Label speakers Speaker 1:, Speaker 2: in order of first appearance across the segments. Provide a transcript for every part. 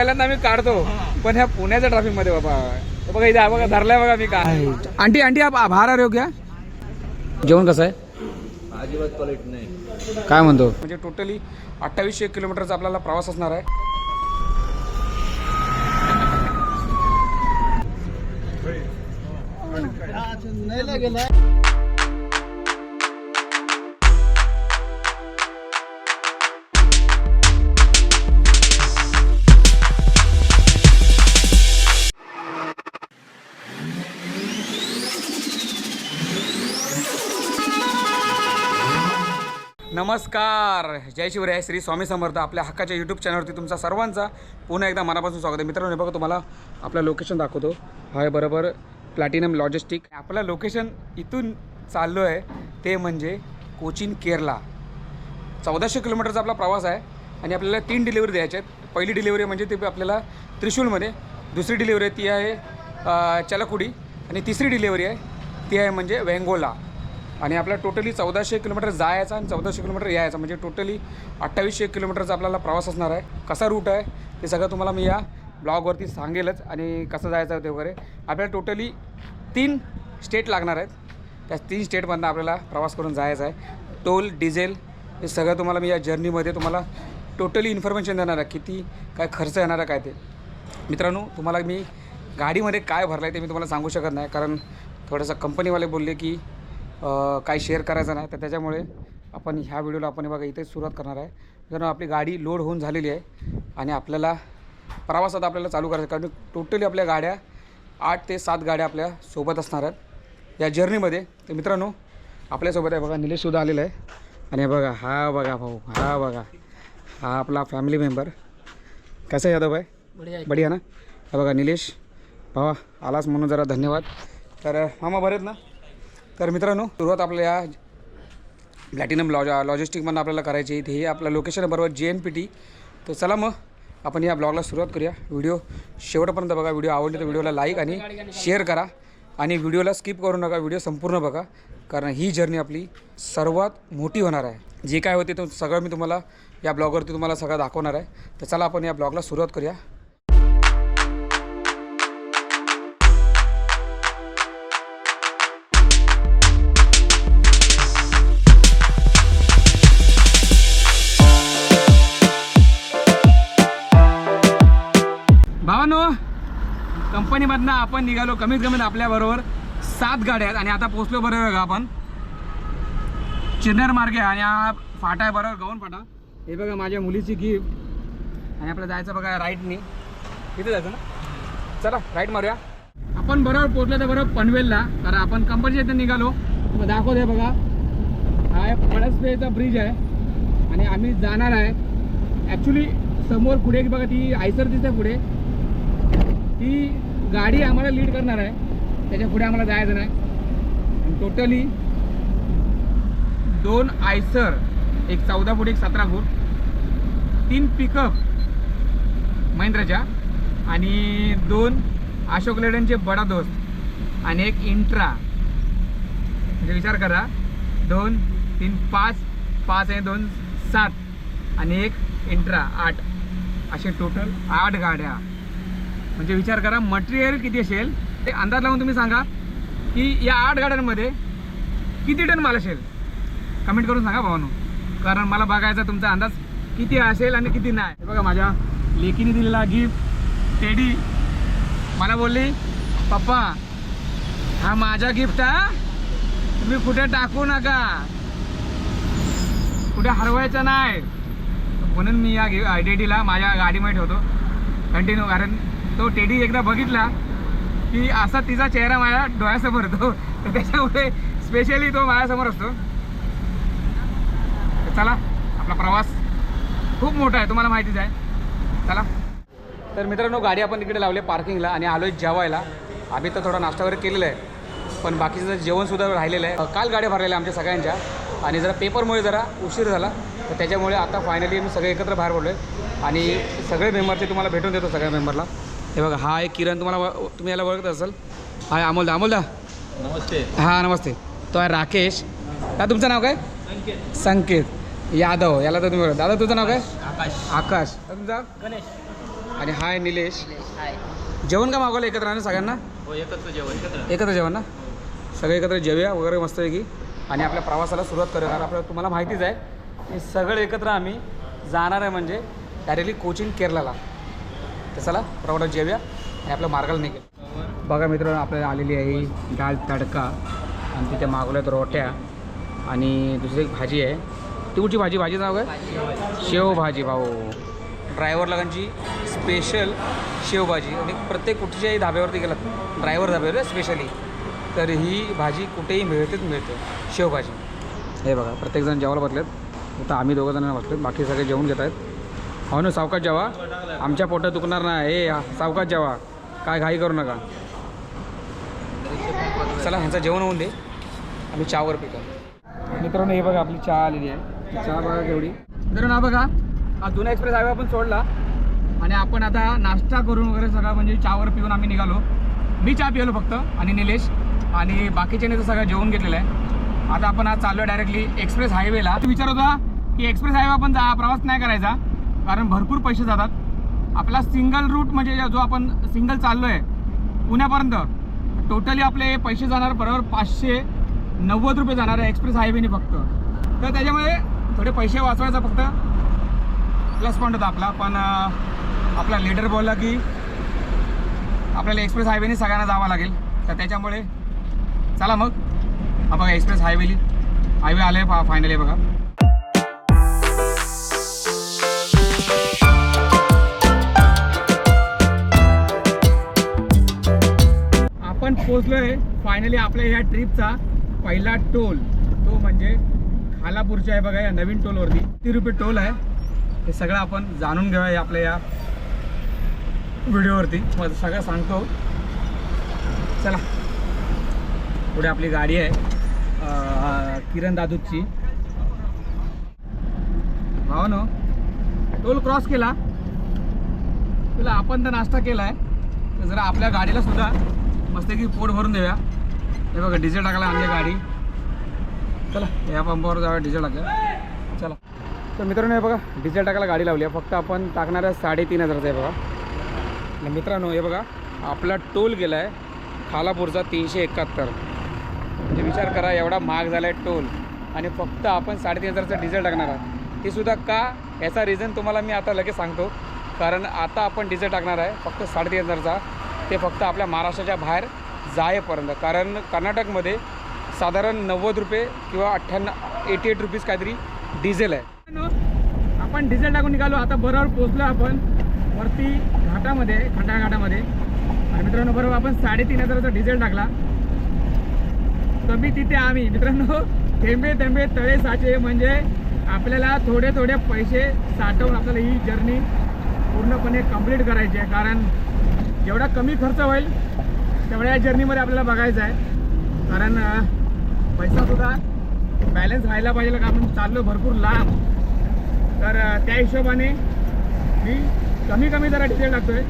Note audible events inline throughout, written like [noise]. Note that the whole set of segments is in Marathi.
Speaker 1: पहिल्यांदा आम्ही काढतो. पण ह्या पुण्याच्या ट्रॅफिकमध्ये बाबा. बघा इथे बघा धरलाय बघा मी काय. आंटी आंटी आप बाहेर आरे हो क्या जेवण कसं आहे?
Speaker 2: अजिबात क्वालिटी नाही.
Speaker 1: काय म्हणतो? म्हणजे टोटली अठ्ठावीसशे किलोमीटरचा आपल्याला प्रवास असणार आहे. नमस्कार. जय शिवराय. श्री स्वामी समर्थ आपल्या हक्काच्या यूट्यूब चॅनलवरती तुमचा सर्वांचा पुन्हा एकदा मनापासून स्वागत आहे. मित्रांनो बघा तुम्हाला आपलं लोकेशन दाखवतो. हाय बरोबर प्लॅटिनम लॉजिस्टिक आपलं लोकेशन इथून चाललो आहे ते म्हणजे कोचिन केरला. चौदाशे किलोमीटरचा आपला प्रवास आहे आणि आपल्याला तीन डिलिव्हरी द्यायच्या आहेत. पहिली डिलिव्हरी म्हणजे ती आपल्याला त्रिशूलमध्ये दुसरी डिलिव्हरी आहे ती आहे अ, चलकुडी आणि तिसरी डिलिव्हरी आहे ती आहे म्हणजे वेंगोला. आणि आपला टोटली चौदाशे किलोमीटर जायचा आणि चौदाशे किलोमीटर यायचा. म्हणजे टोटली अठ्ठावीसशे किलोमीटरचा आपल्याला प्रवास असणार आहे. कसा रूट आहे? ते सगळं तुम्हाला मी या ब्लॉगवरती सांगेलच आणि कसं जायचं आहे ते वगैरे. आपल्याला टोटली तीन स्टेट लागणार आहेत. त्या तीन स्टेटमधनं आपल्याला प्रवास करून जायचं आहे. टोल डिझेल हे सगळं तुम्हाला मी या जर्नीमध्ये तुम्हाला टोटली इन्फॉर्मेशन देणार आहे. किती काय खर्च येणार आहे काय ते. मित्रांनो तुम्हाला मी गाडीमध्ये काय भरलं आहे ते मी तुम्हाला सांगू शकत नाही. कारण थोडंसं कंपनीवाले बोलले की काय शेअर करायचं नाही. तर त्याच्यामुळे आपण ह्या व्हिडिओला आपण बघा इथेच सुरुवात करणार आहे. मित्रांनो आपली गाडी लोड होऊन झालेली आहे आणि आपल्याला प्रवासात आपल्याला चालू करायचं. कारण टोटली आपल्या गाड्या आठ ते सात गाड्या आपल्यासोबत असणार आहेत. या जर्नीमध्ये तर मित्रांनो आपल्यासोबत आहे बघा निलेशसुद्धा आलेला आहे. आणि हे बघा हा बघा भाऊ हा बघा हा आपला फॅमिली मेंबर कसं आहे यादव भाई? बढिया ना? हे बघा निलेश भावा आलास म्हणून जरा धन्यवाद. तर मामा बरेत ना? तर मित्रांनो सुरुवात आपल्या या प्लॅटिनम लॉज लॉजिस्टिकमधनं आपल्याला करायची आहे. हे आपलं लोकेशन बरोबर जे एन पी टी तर चला मग आपण या ब्लॉगला सुरुवात करूया. व्हिडिओ शेवटपर्यंत बघा. व्हिडिओ आवडले तर व्हिडिओला लाईक आणि शेअर करा. आणि व्हिडिओला स्किप करू नका. व्हिडिओ संपूर्ण बघा. कारण ही जर्नी आपली सर्वात मोठी होणार आहे. जे काय होते ते सगळं मी तुम्हाला या ब्लॉगवरती तुम्हाला सगळं दाखवणार आहे. तर चला आपण या ब्लॉगला सुरुवात करूया. कंपनीमधनं आपण निघालो कमीत कमीत आपल्याबरोबर सात गाड्या आहेत. आणि आता पोचलो बरोबर का आपण? चिन्नर मार्गे आणि हा फाटा आहे बरोबर गवन फाटा. हे बघा माझ्या मुलीची गिफ्ट आणि आपलं जायचं बघा राईटनी किती जायचं ना? चला राईट मारूया. आपण बरोबर पोचलो तर बरोबर पनवेलला. कारण आपण कंपनीच्या इथे निघालो. मग दाखवते बघा. हा आहे पळसपेचा ब्रिज आहे. आणि आम्ही जाणार आहे. ॲक्च्युली समोर पुढे बघा ती आयसर दिसते पुढे. ती गाडी आम्हाला लीड करणार आहे. त्याच्या पुढे आम्हाला जायचं नाही. टोटली दोन आयसर एक चौदा फूट एक सतरा फूट तीन पिकअप महिंद्राच्या आणि दोन अशोक लेडनचे बडा दोस्त आणि एक इंट्रा. म्हणजे विचार करा दोन तीन पाच पाच आणि दोन सात आणि एक इंट्रा आठ. असे टोटल आठ गाड्या. म्हणजे विचार करा मटेरियल किती असेल ते अंदाज लावून तुम्ही सांगा की या आठ गाड्यांमध्ये किती टन माल असेल? कमेंट करून सांगा भावानो. कारण मला बघायचा तुमचा अंदाज किती असेल आणि किती नाही. बघा माझ्या लेकीने दिलेला गिफ्ट टेडी मला बोलली पप्पा हा माझा गिफ्ट हा? तुम्ही कुठे टाकू नका. कुठे हरवायचं नाही. म्हणून मी या टेडीला माझ्या गाडीमध्ये ठेवतो. कंटिन्यू कारण तो टेडी एकदा बघितला की असा तिचा चेहरा माझ्या डोळ्यासमोर येतो. तर त्याच्यामुळे स्पेशली तो माझ्यासमोर असतो. तर चला आपला प्रवास खूप मोठा आहे तुम्हाला माहितीच आहे. चला. तर मित्रांनो गाडी आपण तिकडे लावली पार्किंगला आणि आलो आहे जेवायला. आम्ही तर थोडा नाश्ता वगैरे केलेला आहे पण बाकीचं जेवणसुद्धा राहिलेलं आहे. काल गाड्या भरलेल्या आमच्या सगळ्यांच्या आणि जरा पेपरमुळे जरा उशीर झाला. तर त्याच्यामुळे आता फायनली मी सगळे एकत्र बाहेर पडलो आहे आणि सगळे मेंबरचे तुम्हाला भेटून देतो सगळ्या मेंबरला हे बघा हा एक किरण तुम्हाला तुम्ही याला ओळखत असाल. हा आहे अमोलदा. अमोलदा.
Speaker 2: नमस्ते.
Speaker 1: हां नमस्ते. तो आहे राकेश. का तुमचं नाव काय? संकेत. यादव. याला तर तुम्ही ओळखता. दादा तुझं नाव काय?
Speaker 2: आकाश.
Speaker 1: आकाश. तुमचा
Speaker 2: गणेश.
Speaker 1: आणि हाय निलेश.
Speaker 3: हाय.
Speaker 1: जेवण का मागवलं एकत्र ना सगळ्यांना?
Speaker 2: हो एकत्र जेवण एकत्र.
Speaker 1: एकत्र जेवण ना? सगळे एकत्र जेवूया वगैरे मस्तपैकी आणि आपल्या प्रवासाला सुरुवात करूया कारण आपल्याला तुम्हाला माहितीच आहे. की सगळे एकत्र आम्ही जाणार आहे म्हणजे डायरेक्टली कोचिंग केरलाला तर चला प्रवासात जेव्या आणि आपल्या मार्गाला निघेल बघा मित्रांनो आपल्याला आलेली आहे डाळ तडका. आणि तिथे मागवल्यात रोट्या. आणि दुसरी एक भाजी आहे. ती कुठची भाजी? भाजी नाव काय? शेवभाजी भाऊ. ड्रायव्हर लगांची स्पेशल शेवभाजी आणि प्रत्येक कुठच्याही धाब्यावरती गेलात ड्रायव्हर धाब्यावर स्पेशली तर ही भाजी कुठेही मिळतेच मिळते. शेवभाजी हे बघा प्रत्येकजण जेवायला बसलेत. आता आम्ही दोघं बसलो बाकी सगळे जेवून घेत आहेत. हो ना सावकाश जेवा. आमच्या पोटात दुखणार ना हे सावकाश जेवा. काय घाई करू नका. चला ह्यांचं जेवण होऊन दे. आम्ही चहावर पितो. मित्रांनो हे बघा आपली चहा आलेली आहे. चहा बघा केवढी. मित्रांनो हा बघा हा जुना एक्सप्रेस हायवे आपण सोडला. आणि आपण आता नाश्ता करून वगैरे सगळा म्हणजे चहावर पिऊन आम्ही निघालो. मी चहा पिलो फक्त आणि निलेश. आणि बाकीच्याने तर सगळं जेवण घेतलेलं आहे. आता आपण आज चाललो डायरेक्टली एक्सप्रेस हायवेला विचार होता की एक्सप्रेस हायवे आपण जा प्रवास नाही करायचा? कारण भरपूर पैसे जातात. आपला सिंगल रूट म्हणजे जो आपण सिंगल चाललो आहे पुण्यापर्यंत टोटली आपले पैसे जाणार बरोबर पाचशे नव्वद रुपये जाणार आहे एक्सप्रेस हायवेने फक्त. तर त्याच्यामुळे थोडे पैसे वाचवायचा फक्त. प्लस पॉईंट होता आपला पण आपला लीडर बोलला की आपल्याला एक्सप्रेस हायवेने सगळ्यांना जावं लागेल. तर त्याच्यामुळे चला मग. हा बघा एक्सप्रेस हायवेली हायवे आले फा फायनली बघा. पोहोचलोय फायनली आपल्या या ट्रिपचा पहिला टोल तो म्हणजे खालापूरच्या आहे बघा या नवीन टोलवरती किती रुपये टोल आहे. हे सगळं आपण जाणून घेऊया आपल्या या व्हिडिओवरती मग सगळं सांगतो. चला. पुढे आपली गाडी आहे. किरण दादूची. हो न. टोल क्रॉस केला. तुला आपण तर नाश्ता केला आहे तर जरा आपल्या गाडीला सुद्धा मस्तपैकी पोट भरून देऊया. हे बघा डिझेल टाकायला आणली गाडी. चला या पंपावर जाऊया डिझेल टाक चला. तर मित्रांनो हे बघा डिझेल टाकायला गाडी लावली आहे. फक्त आपण टाकणार आहे साडेतीन हजारचं आहे बघा. मित्रांनो हे बघा आपला टोल गेला आहे खालापूरचा तीनशे एकाहत्तर. म्हणजे विचार करा एवढा महाग झाला आहे टोल. आणि फक्त आपण साडेतीन हजारचं डिझेल टाकणार आहोत. ते सुद्धा का? याचा रिझन तुम्हाला मी आता लगेच सांगतो. कारण आता आपण डिझेल टाकणार आहे फक्त साडेतीन हजारचा. ते फक्त आपल्या महाराष्ट्राच्या बाहेर जायपर्यंत. कारण कर्नाटकमध्ये साधारण नव्वद रुपये किंवा अठ्ठ्याण्णव एटी एट रुपीज काहीतरी डिझेल आहे. आपण डिझेल टाकून निघालो. आता बरोबर पोचलो आपण वरती घाटामध्ये खंडाळा घाटामध्ये. आणि मित्रांनो बरोबर आपण साडेतीन हजाराचा डिझेल टाकला. कमी तिथे आम्ही. मित्रांनो थेंबे थेंबे तळे साचे म्हणजे आपल्याला थोडे थोडे पैसे साठवून आपल्याला ही जर्नी पूर्णपणे कंप्लीट करायची आहे. कारण जेवढा कमी खर्च होईल तेवढ्या या जर्नीमध्ये आपल्याला बघायचं आहे. कारण पैसासुद्धा बॅलन्स राहायला पाहिजे का आपण चाललो भरपूर लांब. तर त्या हिशोबाने मी कमी कमी जरा डिझेल टाकतोय.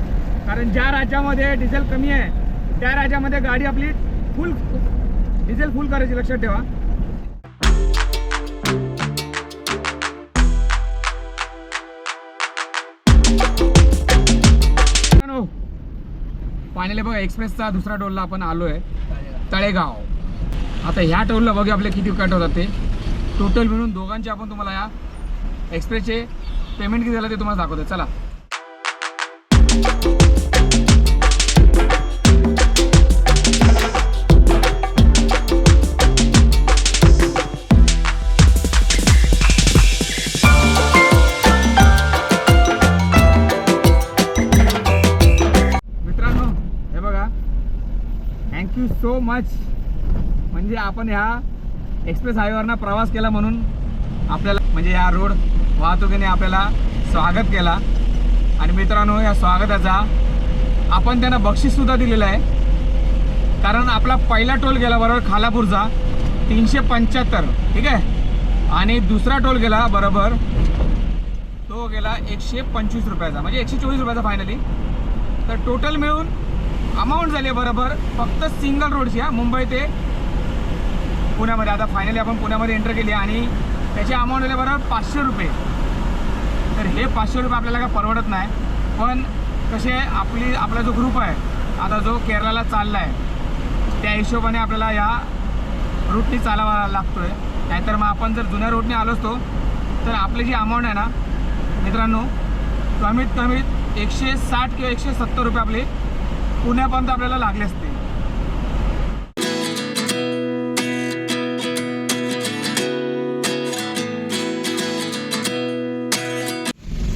Speaker 1: कारण ज्या राज्यामध्ये डिझेल कमी आहे त्या राज्यामध्ये गाडी आपली फुल डिझेल फुल करायची लक्षात ठेवा. फायनली बघा एक्सप्रेसचा दुसरा टोलला आपण आलो आहे तळेगाव. आता ह्या टोलला बघा आपले किती कट होतात ते. टोटल मिळून दोघांचे आपण तुम्हाला या एक्सप्रेसचे पेमेंट किती झालं ते तुम्हाला दाखवतो चला. सो मच म्हणजे आपण ह्या एक्सप्रेस हायवेवरनं प्रवास केला म्हणून आपल्याला म्हणजे या रोड वाहतुकीने आपल्याला स्वागत केला. आणि मित्रांनो या स्वागताचा आपण त्यांना बक्षीससुद्धा दिलेलं आहे. कारण आपला पहिला टोल गेला बरोबर खालापूरचा तीनशे पंच्याहत्तर. ठीक आहे? आणि दुसरा टोल गेला बरोबर तो गेला एकशे पंचवीस रुपयाचा. म्हणजे एकशे चोवीस रुपयाचा फायनली तर टोटल मिळून अमाऊंट झाली आहे बरोबर. फक्त सिंगल रोडची हा मुंबई ते पुण्यामध्ये. आता फायनली आपण पुण्यामध्ये एंटर केली आणि त्याची अमाऊंट झाली बरोबर पाचशे रुपये. तर हे पाचशे रुपये आपल्याला काय परवडत नाही. पण कसे आपली आपला जो ग्रुप आहे आता जो केरळाला चालला आहे त्या हिशोबाने आपल्याला या रूटनी चालावा लागतो आहे नाहीतर मग आपण जर जुन्या रूटने आलो असतो तर आपली जी अमाऊंट आहे ना मित्रांनो कमीत कमीत एकशे साठ किंवा एकशे सत्तर रुपये आपली पुण्यापर्यंत आपल्याला लागले असते.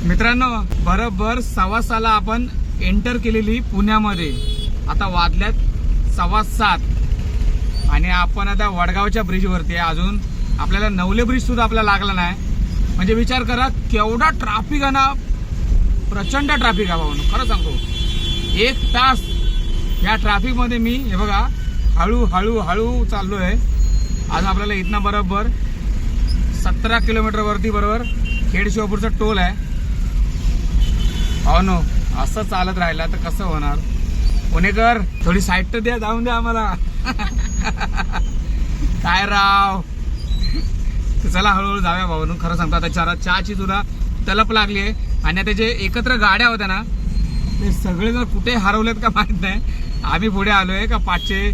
Speaker 1: मित्रांनो बरोबर सव्वा साला आपण एंटर केलेली पुण्यामध्ये. आता वाजल्यात सव्वा सात. आणि आपण आता वडगावच्या ब्रिजवरती आहे. अजून आपल्याला नवले ब्रिज सुद्धा आपल्याला लागला नाही. म्हणजे विचार करा केवढा ट्राफिक आहे ना. प्रचंड ट्राफिक आहे भाऊ. खरं सांगतो. एक तास या ट्रॅफिकमध्ये मी हे बघा हळू हळू हळू चाललो आहे आज आपल्याला इथनं बरोबर सतरा किलोमीटरवरती बरोबर खेड शिवापूरचा टोल आहे. हो नो असं चालत राहिला तर कसं होणार? पुणेकर थोडी साईड तर द्या जाऊन द्या आम्हाला. [laughs] काय राव? [laughs] चला हळूहळू जाऊया भाऊ खरं सांगतो आता चारा चहाची तुला तलप लागली आहे. आणि आता जे एकत्र गाड्या होत्या ना ते सगळे जर कुठे हरवलेत का माहीत नाही. आम्ही पुढे आलोय का पाचशे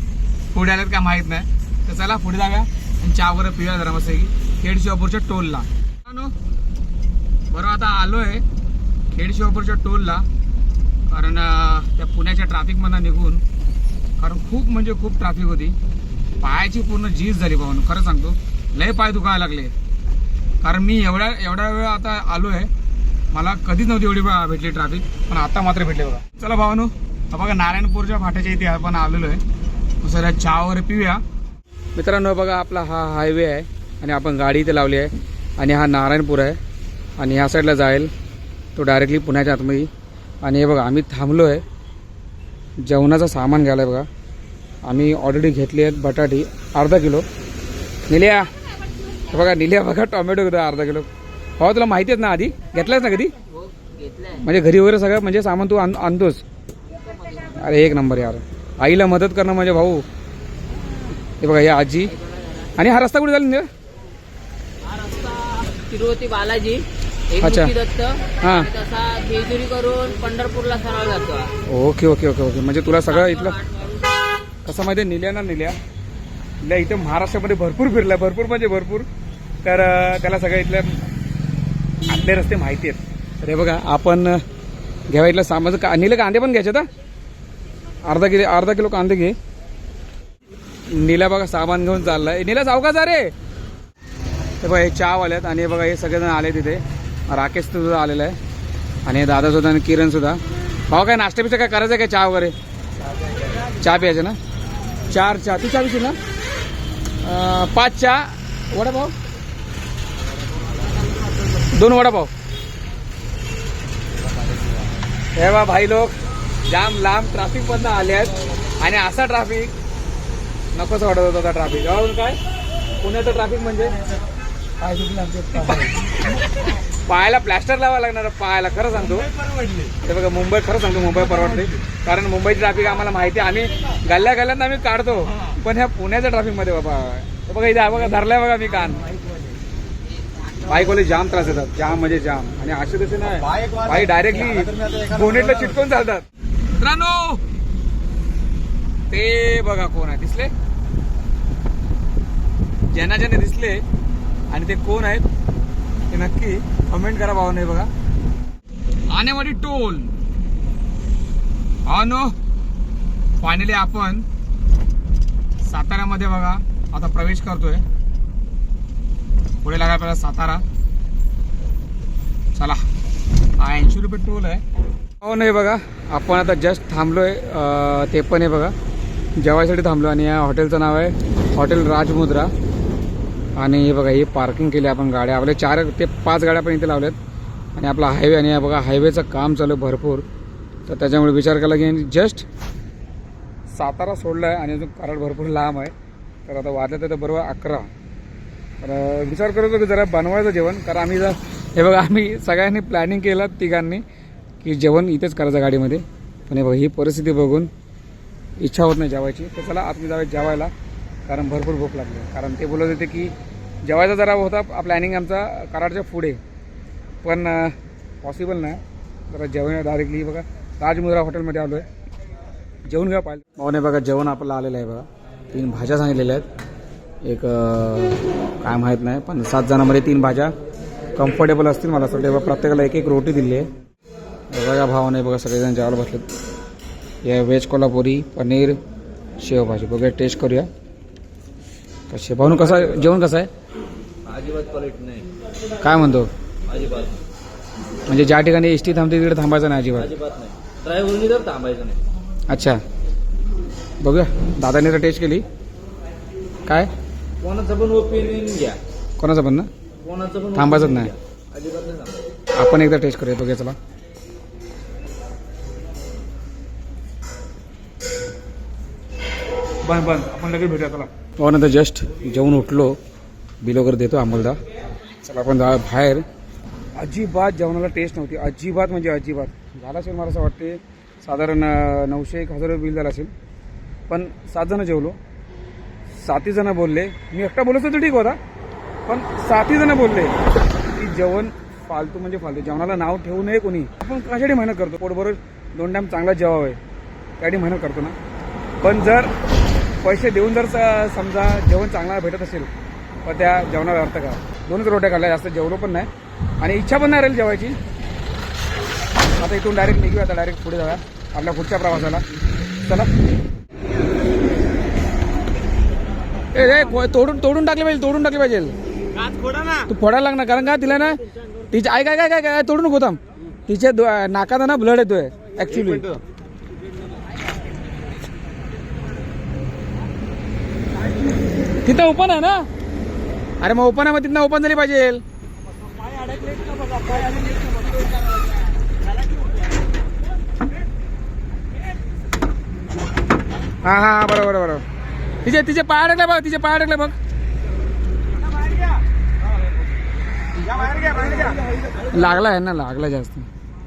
Speaker 1: पुढे आलेत का माहीत नाही. तर चला पुढे जाऊया आणि चहा वगैरे पिऊया जरा मस्त खेड शिवापूरच्या टोलला. नो बरं आता आलोय खेड शिवापूरच्या टोलला. कारण त्या पुण्याच्या ट्रॅफिकमधनं निघून कारण खूप म्हणजे खूप ट्रॅफिक होती. पायाची पूर्ण झीज झाली भाऊन खरं सांगतो. लय पाय दुखायला लागले. कारण मी एवढ्या एवढ्या वेळ आता आलो आहे मला कधीच नव्हती एवढी भेटली ट्रॅफिक पण आता मात्र भेटले बघा. चला भावानू हा बघा नारायणपूरच्या फाट्याच्या इथे आपण आलेलो आहे. सर चहा वगैरे पिऊया. मित्रांनो बघा आपला हा हायवे आहे आणि आपण गाडी इथे लावली आहे आणि हा नारायणपूर आहे आणि ह्या साईडला जाईल तो डायरेक्टली पुण्याच्या आतमध्ये. आणि हे बघा आम्ही थांबलो आहे. जेवणाचं सामान घ्यायला आहे बघा. आम्ही ऑलरेडी घेतली आहेत बटाटी अर्धा किलो. निल्या हे बघा निल्या बघा टोमॅटो घेतो अर्धा किलो. हो तुला माहिती आहेत ना आधी? घेतलायस ना कधी? म्हणजे घरी वगैरे सगळं म्हणजे सामान तू आण आणतोस. अरे एक नंबर यार. आईला मदत करणं म्हणजे भाऊ. हे बघा या आजी. आणि हा रस्ता कुठे झाला
Speaker 3: हा तिरुपती बालाजी एक
Speaker 1: अच्छा.
Speaker 3: दत्त.
Speaker 1: हां.
Speaker 3: तसा जेजुरी करून पंढरपूरला सरळ जातो
Speaker 1: ओके ओके ओके ओके. म्हणजे तुला सगळं इथलं कसं माहिती निल्या ना निल्या. निल्या इथे महाराष्ट्रामध्ये भरपूर फिरलाय भरपूर म्हणजे भरपूर. तर त्याला सगळं इथल्या आतले रस्ते माहिती आहेत. तर हे बघा आपण घ्यावा इथलं सामान. कांदे पण घ्यायचे का अर्धा किलो अर्धा किलो कांदे घे. नीला बघा सामान घेऊन चाललाय. नीला जाऊ का जा रे हे बघा हे चहा आल्यात आणि हे बघा हे सगळेजण आले तिथे राकेश सुद्धा आलेला आहे. आणि दादा सुद्धा आणि किरण सुद्धा. भाऊ काय नाश्त्यापेक्षा काय करायचं काय चहा वगैरे? चहा प्यायचं ना? चार चहा. तू चहा पिशील ना? पाच चहा. वडापाव दोन वडापाव हे बा भाई लोक. जाम लांब ट्रॅफिक मधनं आले आहेत. आणि असा ट्रॅफिक नकोच वाटत होता त्या ट्रॅफिक अजून काय? पुण्याचं ट्रॅफिक म्हणजे? पायाला प्लॅस्टर लावा लागणार पायाला. खरं सांगतो. ते बघा मुंबई खरं सांगतो मुंबई परवडते. कारण मुंबईची ट्रॅफिक आम्हाला माहिती आहे. आम्ही गल्ल्या गल्ल्यांना आम्ही काढतो. पण ह्या पुण्याच्या ट्रॅफिकमध्ये बाबा बघा इथे बघा धरलाय बघा मी कान. बाईकवाले जाम त्रास देतात. जाम म्हणजे जाम. आणि असे तसे नाही. बाई डायरेक्टली बोनेटला चिटकून चालतात. मित्रांनो ते बघा कोण आहे दिसले? ज्यांना ज्यांना दिसले आणि ते कोण आहेत ते नक्की कमेंट करा भावाने बघा. आनेवाडी टोल. हा नो फायनली आपण साताऱ्यामध्ये बघा आता प्रवेश करतोय. पुढे लागा आपल्याला सातारा. चला. हा ऐंशी रुपये टोल आहे. हो नाही बघा. आपण आता जस्ट थांबलोय आहे ते पण आहे बघा. जेवायसाठी थांबलो आणि या हॉटेलचं नाव आहे हॉटेल राजमुद्रा. आणि हे बघा हे पार्किंग केली आपण गाड्या. आपल्या चार ते पाच गाड्या पण इथे लावल्यात. आणि आपला हायवे आणि बघा हायवेचं काम चालू आहे भरपूर. तर त्याच्यामुळे विचार केला की जस्ट सातारा सोडला आहे आणि अजून कराड भरपूर लांब आहे. तर आता वाजलं तर बरोबर अकरा. तर विचार करत होतो की जरा बनवायचं जेवण. कारण आम्ही जर हे बघा आम्ही सगळ्यांनी प्लॅनिंग केलं तिघांनी. की जेवण इथेच करायचं गाडीमध्ये. पण हे बघा ही परिस्थिती बघून इच्छा होत नाही जेवायची. तर चला आतमध्ये जाऊ जेवायला. कारण भरपूर भूक लागली कारण ते बोलत होते की जेवायचा जरा होता प्लॅनिंग आमचा कराडच्या पुढे. पण पॉसिबल नाही. जरा जेवण डायरेक्टली बघा राजमुद्रा हॉटेलमध्ये आलो आहे जेवण घ्या पाहिजे भाऊने बघा जेवण आपल्याला आलेलं आहे बघा. तीन भाज्या सांगितलेल्या आहेत. एक काय माहीत नाही पण सात जणांमध्ये तीन भाज्या कम्फर्टेबल असतील मला असं सगळे प्रत्येकाला एक एक रोटी दिली आहे. बघा भावाने बघा सगळेजण जेवायला बसलेत. हे व्हेज कोल्हापुरी पनीर शेवभाजी बघूया टेस्ट करूया. कशी भाऊन कसं आहे? जेवण कसं आहे?
Speaker 2: अजिबात क्वालिटी नाही.
Speaker 1: काय म्हणतो?
Speaker 2: अजिबात.
Speaker 1: म्हणजे ज्या ठिकाणी एस टी थांबते तिकडे थांबायचं नाही अजिबात?
Speaker 2: अजिबात नाही. ड्रायव्हरनी तर थांबायचं नाही.
Speaker 1: अच्छा. बघूया. दादाने तर टेस्ट केली. काय?
Speaker 2: कोणाचं पण ओपिनियन घ्या.
Speaker 1: कोणाचं पण ना?
Speaker 2: कोणाचं पण opinion
Speaker 1: नाही.
Speaker 2: घ्या. अजिबात नाही थांबायचं.
Speaker 1: आपण एकदा टेस्ट करूया. बघूया चला. बन बन आपण लगेच भेटूया चला. हो नंतर जस्ट जेवून उठलो. बिल वगैरे देतो अमोलदा. चला आपण जा बाहेर. अजिबात जेवणाला टेस्ट नव्हती. अजिबात म्हणजे अजिबात. झाला असेल मला असं वाटते साधारण नऊशे एक हजार रुपये बिल झालं असेल. पण सात जण जेवलो. साती जण बोलले. मी एकटा बोलत होतो ठीक होता. पण साती जण बोलले की जेवण फालतू म्हणजे फालतू. जेवणाला नाव ठेवू नये कोणी. आपण कशासाठी मेहनत करतो? पोटबरोबर दोन टाइम चांगला जेवावं. आहे त्यासाठी मेहनत करतो ना. पण जर पैसे देऊन जर समजा जेवण चांगला भेटत असेल तर त्या जेवणाला अर्थ का दोनच रोट्या खाल्ल्या जास्त जेवलो पण नाही. आणि इच्छा पण नाही राहील जेवायची. आता इथून डायरेक्ट निघूया आता डायरेक्ट पुढे जाऊया आपल्या पुढच्या प्रवासाला. चला. ए तोडून तोडून टाकले पाहिजे तोडून टाकले पाहिजे. तू फोडायला लागणार कारण का तिला ना? तिच्या आई काय काय काय काय तोडू नको थांब. तिच्या नाकात ना ब्लड येतोय ऍक्च्युली तिथं ओपन आहे ना? अरे मग ओपन आहे मग तिथं ओपन झाली पाहिजे. हा हा हा, बरोबर बरोबर. तिचे तिचे पाय अडकले बघ तिचे पाय अडकले बघ. लागला आहे ना लागला जास्त.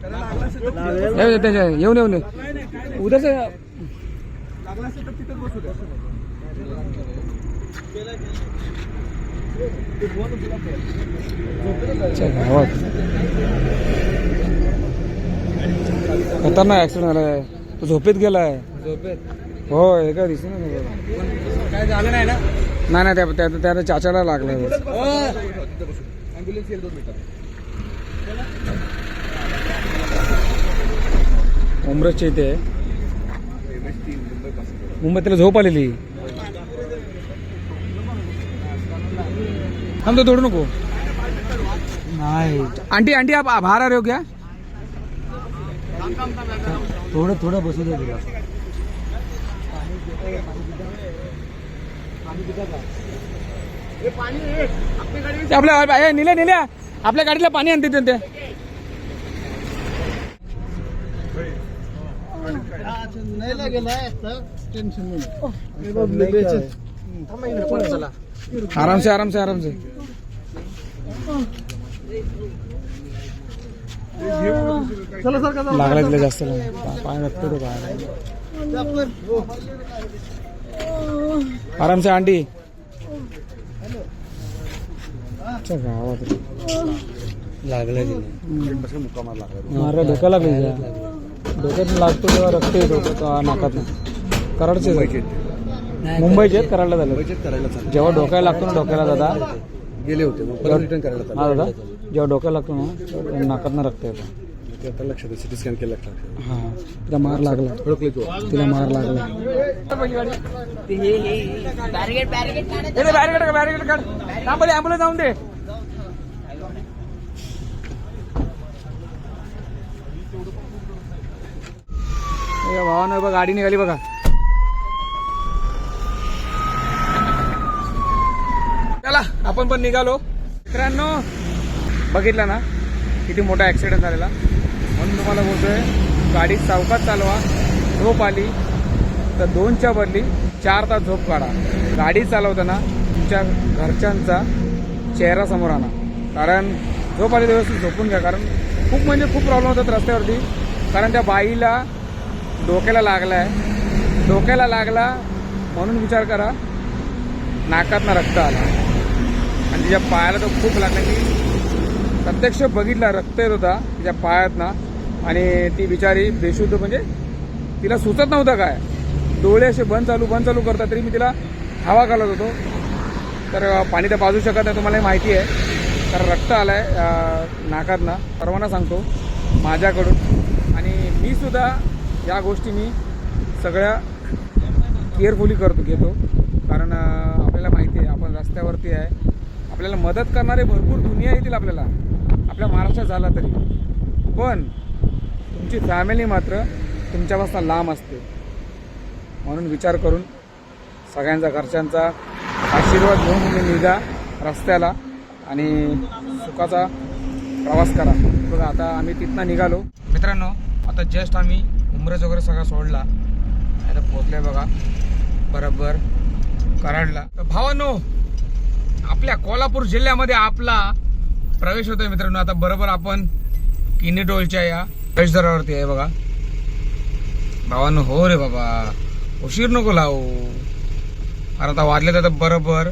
Speaker 1: येऊ त्याच्या येऊन येऊन उद्याच गावात खतरनाक ऍक्सिडेंट झालाय. तो झोपेत गेलाय? हो हे काय दिसत नाही
Speaker 2: काय झालं नाही ना?
Speaker 1: नाही नाही त्या त्या- चाचाला लागलं उमरसच्या इथे. मुंबईत त्याला झोप आलेली. थांब तो तोडू नको
Speaker 2: नाही
Speaker 1: आंटी आंटी आप बाहर आ रहे हो क्या?
Speaker 2: थोडं थोडं बसू दे तुला
Speaker 1: ते आपल्या ए, निल्या निल्या. आपल्या गाडीला पाणी आणते ते- ते. आराम से आराम से आराम से लागला तिला जास्त लागला. पाय होतं पायाला. आराम से आंटी. गावात.
Speaker 2: लागलं
Speaker 1: मारा धोका लागला डोक्यात लागतो तेव्हा रक्त येतो नाकात कराडचे मुंबईचे झालं.
Speaker 2: करायला चालू
Speaker 1: जेव्हा डोक्याला लागतो ना डोक्याला दादा.
Speaker 2: गेले होते मग परत रिटर्न करायला
Speaker 1: हा दादा. जेव्हा डोक्याला लागतो ना तेव्हा नाकातनं रक्त येतं.
Speaker 2: ते आता लक्षात सिटी स्कॅन केलं लक्षात
Speaker 1: हा तिला मार लागला.
Speaker 2: ओळखले तू
Speaker 1: तिला मार लागला. बॅरिकेड बॅरिकेड काढ. थांबले ॲम्ब्युलन्स जाऊन दे. ए, भावानं बघ गाडी निघाली बघा चला आपण पण निघालो. मित्रांनो बघितलं ना किती मोठा ऍक्सिडेंट झालेला. म्हणून तुम्हाला बोलतोय गाडी सावकात चालवा झोप आली तर दोनच्या बदली चार तास झोप काढा. गाडी चालवताना तुमच्या घरच्यांचा चेहरा समोर आणा. कारण झोप आली व्यवस्थित झोपून घ्या. कारण खूप म्हणजे खूप प्रॉब्लेम होतात रस्त्यावरती. कारण त्या बाईला डोक्याला लागला आहे डोक्याला लागला म्हणून विचार करा नाकातनं रक्त आला. आणि तिच्या पायाला तर खूप लागला. की प्रत्यक्ष बघितला रक्त येत होता तिच्या पायात ना आणि ती बिचारी बेशुद्ध म्हणजे तिला सुचत नव्हतं काय. डोळे असे बंद चालू बंद चालू करतात तरी मी तिला हवा घालत होतो. तर पाणी तर पाजू शकत नाही तुम्हाला माहिती आहे. तर रक्त आलं आहे नाकातनं. सर्वांना सांगतो माझ्याकडून. आणि मी सुद्धा या गोष्टी मी सगळ्या केअरफुली करतो घेतो. कारण आपल्याला माहिती आहे आपण रस्त्यावरती आहे. आपल्याला मदत करणारे भरपूर दुनिया येतील आपल्याला. आपल्या महाराष्ट्रात झाला तरी. पण तुमची फॅमिली मात्र तुमच्यापासून लांब असते. म्हणून विचार करून सगळ्यांचा घरच्यांचा आशीर्वाद घेऊन तुम्ही निघा रस्त्याला आणि सुखाचा प्रवास करा. बघा आता आम्ही तिथनं निघालो. मित्रांनो आता जस्ट आम्ही उमरज वगैरे सगळा सोडला. आता पोचले बघा. बरोबर कराडला. तर भावानो आपल्या कोल्हापूर जिल्ह्यामध्ये आपला प्रवेश होतोय मित्रांनो. आता बरोबर आपण किनी टोलच्या या प्रवेशद्वारावरती आहे बघा. भावानं हो रे बाबा. उशीर नको लावू. अरे आता वाजले तर बरोबर.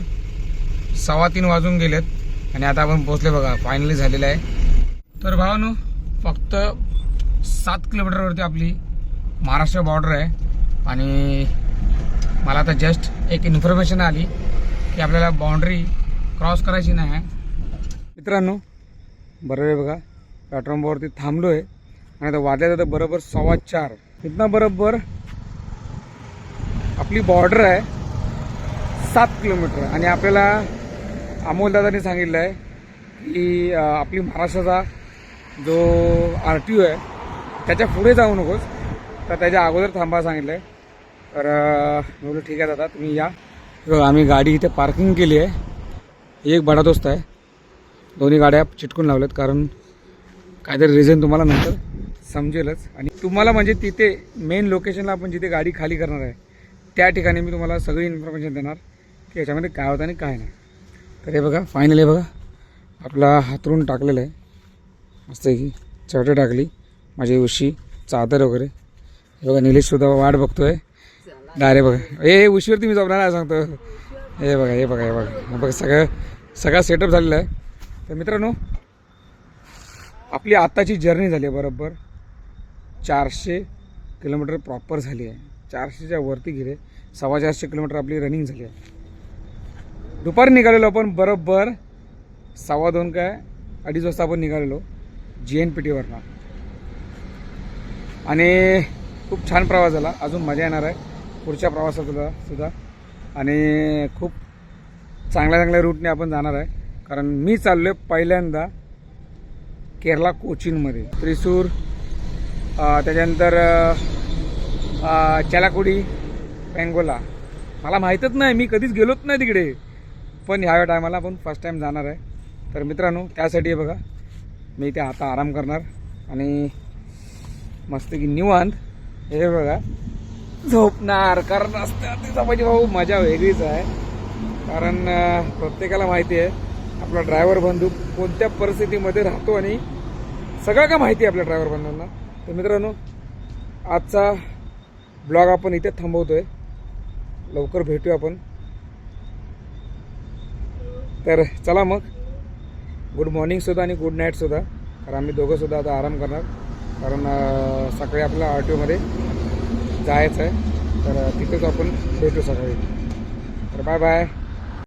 Speaker 1: सव्वा तीन वाजून गेलेत आणि आता आपण पोहोचले बघा. फायनली झालेलं आहे. तर भावानो फक्त सात किलोमीटरवरती आपली महाराष्ट्र बॉर्डर आहे. आणि मला आता जस्ट एक इन्फॉर्मेशन आली की आपल्याला बाउंड्री क्रॉस करायची नाही आहे. मित्रांनो बरं आहे बघा. पेट्रोल थांबलो आहे आणि आता वाजल्या जातं बरोबर सव्वा चार. इथनं बरोबर आपली बॉर्डर आहे सात किलोमीटर आणि आपल्याला अमोलदादांनी सांगितलं आहे की आपली महाराष्ट्राचा जो आर टी ओ आहे त्याच्या पुढे जाऊ नकोस. तर त्याच्या अगोदर थांबा सांगितलं आहे तर बोलू ठीक आहे दादा तुम्ही या. आम्ही गाडी इथे पार्किंग केली आहे. एक बडा दोस्त आहे. दोन्ही गाड्या चिटकून लावल्यात कारण काहीतरी रिझन तुम्हाला नंतर समजेलच. आणि तुम्हाला म्हणजे तिथे मेन लोकेशनला आपण जिथे गाडी खाली करणार आहे त्या ठिकाणी मी तुम्हाला सगळी इन्फॉर्मेशन देणार की याच्यामध्ये काय होतं आणि काय नाही. तर हे बघा फायनल हे बघा. आपला हातरून टाकलेलं आहे. मस्त की. चटं टाकली. माझी उशी चादर वगैरे. हे बघा निलेशसुद्धा वाट बघतो आहे डायरेक्ट बघा. ए उशीवरती मी झोपणार आहे सांगतो हे बघा हे बघा हे बघा. बघा सगळं सगळा सेटअप झालेला आहे. तर मित्रांनो आपली आत्ताची जर्नी झाली आहे बरोबर. चारशे किलोमीटर प्रॉपर झाली आहे. चारशेच्या वरती गेले. सव्वा चारशे किलोमीटर आपली रनिंग झाली आहे. दुपारी निघालेलो आपण बरोबर सव्वा दोन काय? अडीच वाजता आपण निघालेलो जी एन पी टीवरनं आणि खूप छान प्रवास झाला. अजून मजा येणार आहे. पुढच्या प्रवासात सुद्धा. आणि खूप चांगल्या चांगल्या रूटने आपण जाणार आहे. कारण मी चाललो आहे पहिल्यांदा केरला कोचीनमध्ये. त्रिसूर त्याच्यानंतर चलाकुडी पेंगोला. मला माहीतच नाही मी कधीच गेलोच नाही तिकडे. पण ह्या टायमाला आपण फर्स्ट टाईम जाणार आहे. तर मित्रांनो त्यासाठी बघा मी इथे आता आराम करणार. आणि मस्त की निवांत हे बघा. झोपणार. कारण रस्त्यावरती म्हणजे झोपायची भाऊ मजा वेगळीच आहे. कारण प्रत्येकाला माहिती आहे आपला ड्रायव्हर बंधू कोणत्या परिस्थितीमध्ये राहतो आणि सगळं का माहिती आहे आपल्या ड्रायव्हर बंधूंना. तर मित्रांनो आजचा ब्लॉग आपण इथे थांबवतोय. लवकर भेटू आपण. तर चला मग. गुड मॉर्निंगसुद्धा आणि गुड नाईटसुद्धा कारण आम्ही दोघंसुद्धा आता आराम करणार. कारण सकाळी आपल्या आर टी ओमध्ये जायचं आहे. तर तिथेच आपण भेटू सकाळी. तर बाय बाय